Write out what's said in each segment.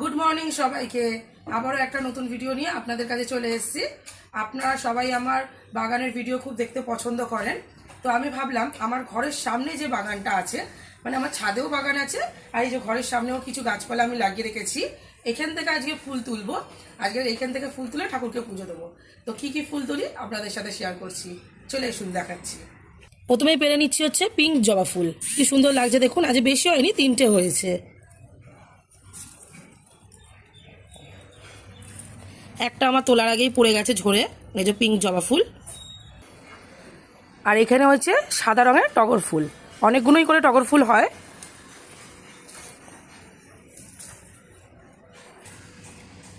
Good morning সবাইকে। আবারও একটা নতুন ভিডিও নিয়ে আপনাদের কাছে চলে এসেছি। আপনারা সবাই আমার বাগানের ভিডিও খুব দেখতে পছন্দ করেন। তো আমি ভাবলাম, আমার ঘরের সামনে যে বাগানটা আছে মানে আমার ছাদেও বাগান আছে, আর এই যে ঘরের সামনেও কিছু গাছপালা আমি লাগিয়ে রেখেছি, এখান থেকে আজকে ফুল তুলবো। আজকে এখান থেকে ফুল তুলে ঠাকুরকে পুজো দেবো। তো কি কি ফুল তুলি, আপনাদের সাথে শেয়ার করছি। চলে এসুন দেখাচ্ছি। প্রথমেই পেরে নিচ্ছি হচ্ছে পিঙ্ক জবা ফুল। কি সুন্দর লাগছে দেখুন, আজ বেশি হয়নি, তিনটে হয়েছে। একটা আমার তোলার আগেই পড়ে গেছে ঝরে, এই যে পিঙ্ক জবা ফুল। আর এখানে হচ্ছে সাদা রঙের টগর ফুল। অনেকগুলোই করে টগর ফুল হয়।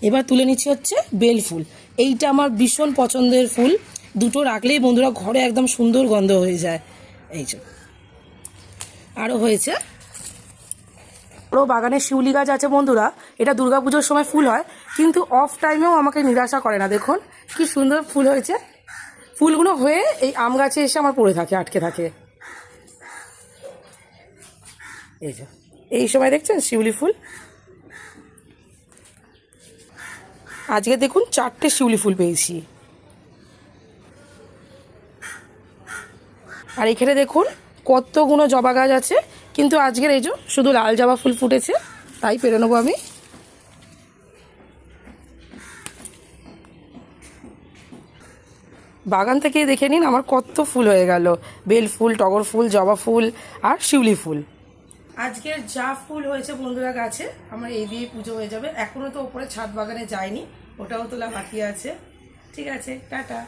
এবার তুলে নিচ্ছি হচ্ছে বেল ফুল। এইটা আমার ভীষণ পছন্দের ফুল। দুটো রাখলেই বন্ধুরা ঘরে একদম সুন্দর গন্ধ হয়ে যায়। এই যে। আরও হয়েছে আরও বাগানে শিউলি গাছ আছে বন্ধুরা। এটা দুর্গাপুজোর সময় ফুল হয়, কিন্তু অফ টাইমেও আমাকে নিরাশা করে না, দেখুন। কি সুন্দর ফুল হয়েছে। ফুলগুলো হয়ে এই আম গাছে এসে আমার পড়ে থাকে, আটকে থাকে। এই যে, এই সময় দেখছেন শিউলি ফুল? আজকে দেখুন চারটে শিউলি ফুল পেয়েছি। আর এখানে দেখুন কতগুলো জবা গাছ আছে। কিন্তু আজকের এই যে শুধু লাল জবা ফুল ফুটেছে, তাই পেরে নেব আমি। বাগান থেকে দেখে নিন আমার কত ফুল হয়ে গেল। বেল ফুল, টগর ফুল, জবা ফুল আর শিউলি ফুল। আজকের যা ফুল হয়েছে বন্ধুরা গাছে, আমার এই দিয়ে পুজো হয়ে যাবে। এখনও তো ওপরে ছাদ বাগানে যায়নি ওটাও তোলা বাকি আছে। ঠিক আছে, টাটা।